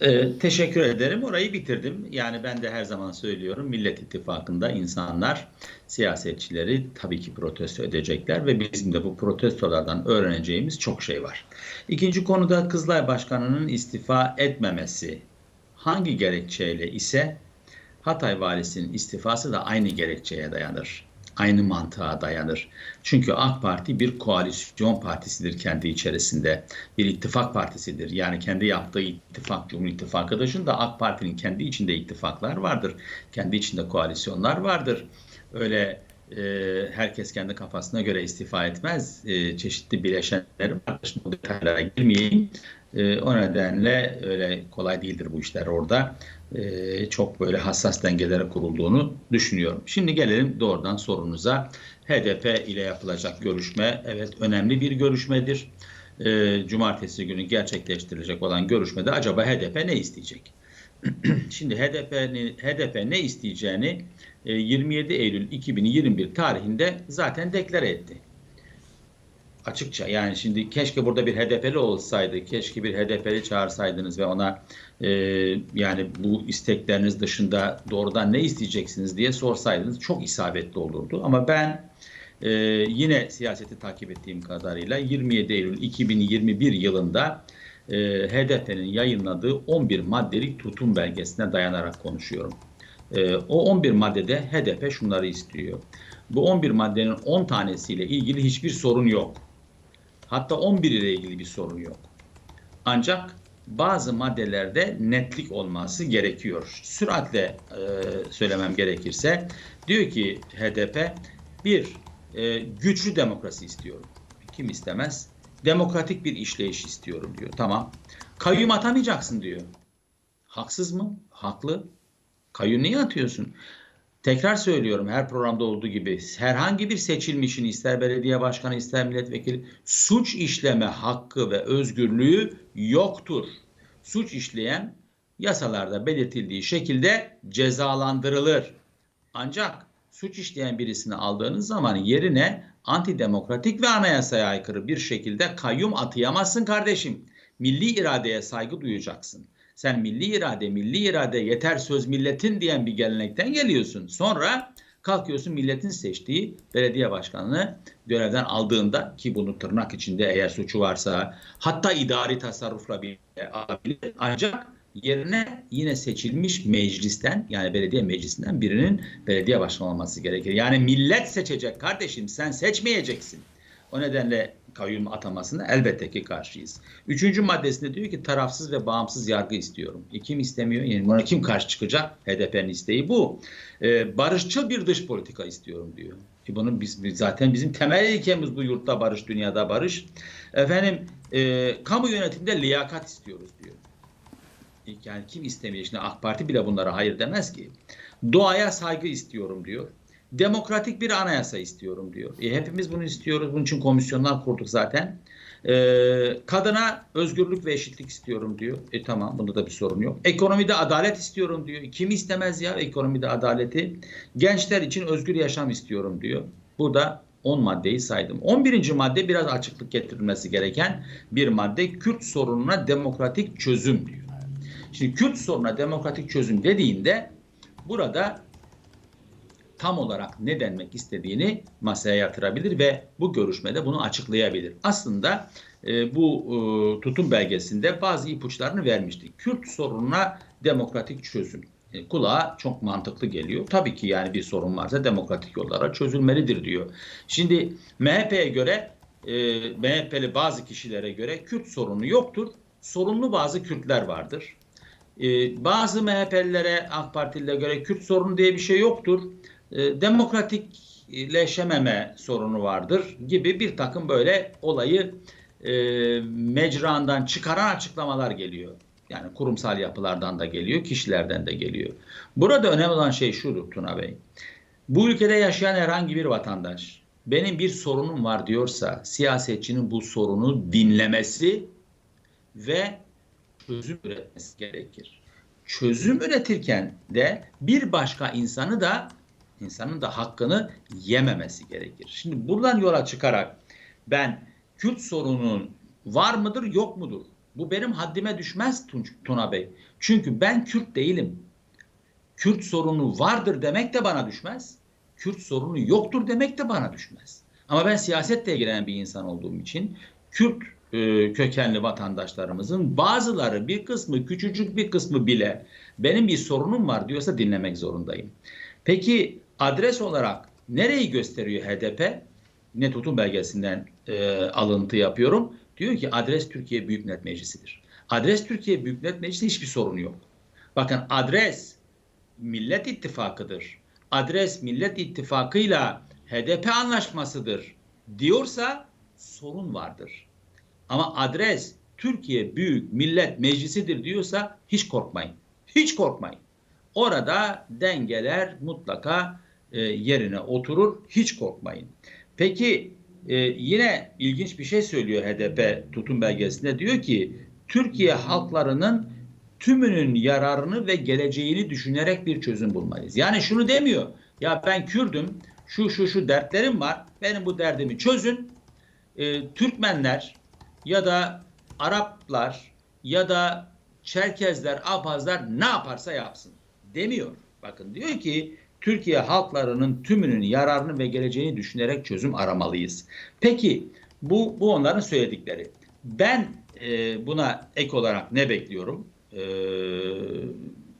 Ee, teşekkür ederim. Orayı bitirdim. Yani ben de her zaman söylüyorum Millet İttifakı'nda insanlar siyasetçileri tabii ki protesto edecekler ve bizim de bu protestolardan öğreneceğimiz çok şey var. İkinci konuda Kızılay Başkanı'nın istifa etmemesi hangi gerekçeyle ise Hatay Valisi'nin istifası da aynı gerekçeye dayanır. Aynı mantığa dayanır. Çünkü AK Parti bir koalisyon partisidir kendi içerisinde. Bir ittifak partisidir. Yani kendi yaptığı ittifak, Cumhur İttifakı dışında AK Parti'nin kendi içinde ittifaklar vardır. Kendi içinde koalisyonlar vardır. Öyle e, herkes kendi kafasına göre istifa etmez. E, çeşitli bileşenleri var. Şimdi bu detaylara girmeyeyim. E, o nedenle öyle kolay değildir bu işler orada. E, çok böyle hassas dengelere kurulduğunu düşünüyorum. Şimdi gelelim doğrudan sorunuza. HDP ile yapılacak görüşme evet önemli bir görüşmedir. E, cumartesi günü gerçekleştirilecek olan görüşmede acaba HDP ne isteyecek? Şimdi HDP, HDP ne isteyeceğini 27 Eylül 2021 tarihinde zaten deklare etti açıkça yani şimdi keşke burada bir HDP'li olsaydı, keşke bir HDP'li çağırsaydınız ve ona e, yani bu istekleriniz dışında doğrudan ne isteyeceksiniz diye sorsaydınız çok isabetli olurdu. Ama ben e, yine siyaseti takip ettiğim kadarıyla 27 Eylül 2021 yılında e, HDP'nin yayınladığı 11 maddelik tutum belgesine dayanarak konuşuyorum. E, o 11 maddede HDP şunları istiyor. Bu 11 maddenin 10 tanesiyle ilgili hiçbir sorun yok. Hatta 11 ile ilgili bir sorun yok. Ancak bazı maddelerde netlik olması gerekiyor. Süratle e, söylemem gerekirse diyor ki HDP bir e, güçlü demokrasi istiyorum. Kim istemez? Demokratik bir işleyiş istiyorum diyor. Tamam. Kayyum atamayacaksın diyor. Haksız mı? Haklı. Kayyum niye atıyorsun? Tekrar söylüyorum her programda olduğu gibi herhangi bir seçilmişin ister belediye başkanı ister milletvekili suç işleme hakkı ve özgürlüğü yoktur. Suç işleyen yasalarda belirtildiği şekilde cezalandırılır. Ancak suç işleyen birisini aldığınız zaman yerine antidemokratik ve anayasaya aykırı bir şekilde kayyum atayamazsın kardeşim. Milli iradeye saygı duyacaksın. Sen milli irade, milli irade yeter söz milletin diyen bir gelenekten geliyorsun. Sonra kalkıyorsun milletin seçtiği belediye başkanını görevden aldığında ki bunu tırnak içinde eğer suçu varsa hatta idari tasarrufla bir alabilir. Ancak yerine yine seçilmiş meclisten yani belediye meclisinden birinin belediye başkanı olması gerekir. Yani millet seçecek kardeşim sen seçmeyeceksin. O nedenle kayyum atamasına elbette ki karşıyız. Üçüncü maddesinde diyor ki tarafsız ve bağımsız yargı istiyorum. E kim istemiyor? Yani buna kim karşı çıkacak? HDP'nin isteği bu. Ee, barışçıl bir dış politika istiyorum diyor. Ki bunun biz, biz zaten bizim temel ilkemiz bu yurtta barış, dünyada barış. Efendim e, kamu yönetiminde liyakat istiyoruz diyor. Yani kim istemiyor? Şimdi AK Parti bile bunlara hayır demez ki. Doğaya saygı istiyorum diyor demokratik bir anayasa istiyorum diyor. E, hepimiz bunu istiyoruz. Bunun için komisyonlar kurduk zaten. E, kadına özgürlük ve eşitlik istiyorum diyor. E tamam bunda da bir sorun yok. Ekonomide adalet istiyorum diyor. Kim istemez ya ekonomide adaleti? Gençler için özgür yaşam istiyorum diyor. Burada 10 maddeyi saydım. 11. madde biraz açıklık getirilmesi gereken bir madde. Kürt sorununa demokratik çözüm diyor. Şimdi Kürt sorununa demokratik çözüm dediğinde burada tam olarak ne denmek istediğini masaya yatırabilir ve bu görüşmede bunu açıklayabilir. Aslında e, bu e, tutum belgesinde bazı ipuçlarını vermiştik. Kürt sorununa demokratik çözüm. E, kulağa çok mantıklı geliyor. Tabii ki yani bir sorun varsa demokratik yollara çözülmelidir diyor. Şimdi MHP'ye göre e, MHP'li bazı kişilere göre Kürt sorunu yoktur. Sorunlu bazı Kürtler vardır. E, bazı MHP'lilere AK Partililere göre Kürt sorunu diye bir şey yoktur e, demokratikleşememe sorunu vardır gibi bir takım böyle olayı e, mecrandan çıkaran açıklamalar geliyor. Yani kurumsal yapılardan da geliyor, kişilerden de geliyor. Burada önemli olan şey şudur Tuna Bey. Bu ülkede yaşayan herhangi bir vatandaş benim bir sorunum var diyorsa siyasetçinin bu sorunu dinlemesi ve çözüm üretmesi gerekir. Çözüm üretirken de bir başka insanı da insanın da hakkını yememesi gerekir. Şimdi buradan yola çıkarak ben Kürt sorunun var mıdır yok mudur? Bu benim haddime düşmez Tunç, Tuna Bey. Çünkü ben Kürt değilim. Kürt sorunu vardır demek de bana düşmez. Kürt sorunu yoktur demek de bana düşmez. Ama ben siyasetle ilgilenen bir insan olduğum için Kürt e, kökenli vatandaşlarımızın bazıları bir kısmı küçücük bir kısmı bile benim bir sorunum var diyorsa dinlemek zorundayım. Peki adres olarak nereyi gösteriyor HDP? Ne tutum belgesinden e, alıntı yapıyorum. Diyor ki adres Türkiye Büyük Millet Meclisi'dir. Adres Türkiye Büyük Millet Meclisi hiçbir sorun yok. Bakın adres Millet İttifakı'dır. Adres Millet İttifakı'yla HDP anlaşmasıdır diyorsa sorun vardır. Ama adres Türkiye Büyük Millet Meclisi'dir diyorsa hiç korkmayın. Hiç korkmayın. Orada dengeler mutlaka e, yerine oturur. Hiç korkmayın. Peki e, yine ilginç bir şey söylüyor HDP tutum belgesinde. Diyor ki Türkiye halklarının tümünün yararını ve geleceğini düşünerek bir çözüm bulmalıyız. Yani şunu demiyor. Ya ben Kürdüm, şu şu şu dertlerim var. Benim bu derdimi çözün. E, Türkmenler ya da Araplar ya da Çerkezler, Abhazlar ne yaparsa yapsın demiyor. Bakın diyor ki Türkiye halklarının tümünün yararını ve geleceğini düşünerek çözüm aramalıyız. Peki bu, bu onların söyledikleri. Ben e, buna ek olarak ne bekliyorum? E,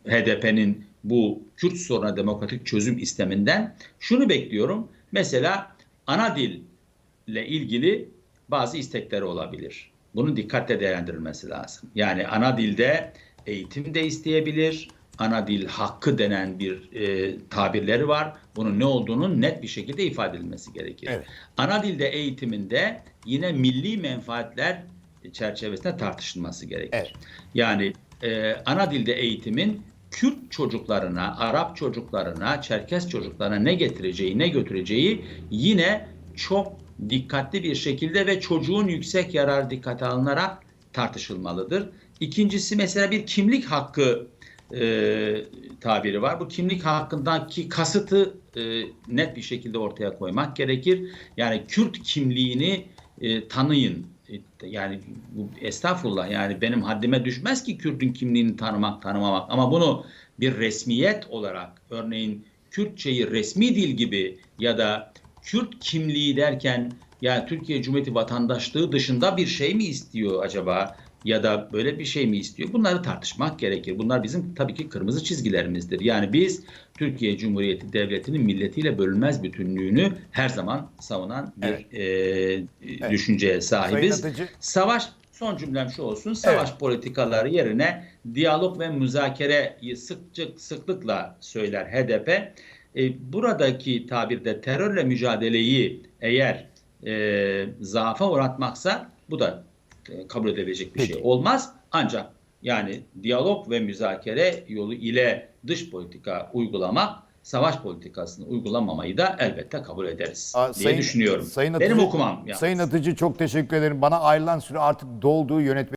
HDP'nin bu Kürt soruna demokratik çözüm isteminden şunu bekliyorum. Mesela ana dille ilgili bazı istekleri olabilir. Bunun dikkatle değerlendirilmesi lazım. Yani ana dilde eğitim de isteyebilir. Ana dil hakkı denen bir e, tabirleri var. Bunun ne olduğunun net bir şekilde ifade edilmesi gerekir. Evet. Ana dilde eğitiminde yine milli menfaatler çerçevesinde tartışılması gerekir. Evet. Yani e, ana dilde eğitimin Kürt çocuklarına, Arap çocuklarına, Çerkes çocuklarına ne getireceği, ne götüreceği yine çok dikkatli bir şekilde ve çocuğun yüksek yararı dikkate alınarak tartışılmalıdır. İkincisi mesela bir kimlik hakkı e, tabiri var. Bu kimlik hakkındaki kasıtı e, net bir şekilde ortaya koymak gerekir. Yani Kürt kimliğini e, tanıyın. E, yani bu estağfurullah yani benim haddime düşmez ki Kürt'ün kimliğini tanımak tanımamak ama bunu bir resmiyet olarak örneğin Kürtçeyi resmi dil gibi ya da Kürt kimliği derken yani Türkiye Cumhuriyeti vatandaşlığı dışında bir şey mi istiyor acaba? Ya da böyle bir şey mi istiyor? Bunları tartışmak gerekir. Bunlar bizim tabii ki kırmızı çizgilerimizdir. Yani biz Türkiye Cumhuriyeti Devleti'nin milletiyle bölünmez bütünlüğünü her zaman savunan bir Evet. e, düşünceye sahibiz. Savaş son cümlem şu olsun. Savaş politikaları yerine diyalog ve müzakereyi sıkça sıklıkla söyler HDP. E, buradaki tabirde terörle mücadeleyi eğer e, zaafa uğratmaksa bu da kabul edilecek bir Peki. şey olmaz. Ancak yani diyalog ve müzakere yolu ile dış politika uygulamak, savaş politikasını uygulamamayı da elbette kabul ederiz Aa, diye Sayın- düşünüyorum. Sayın Benim Atıcı- okumam. yalnız. Sayın Atıcı çok teşekkür ederim. Bana ayrılan süre artık dolduğu yönetmen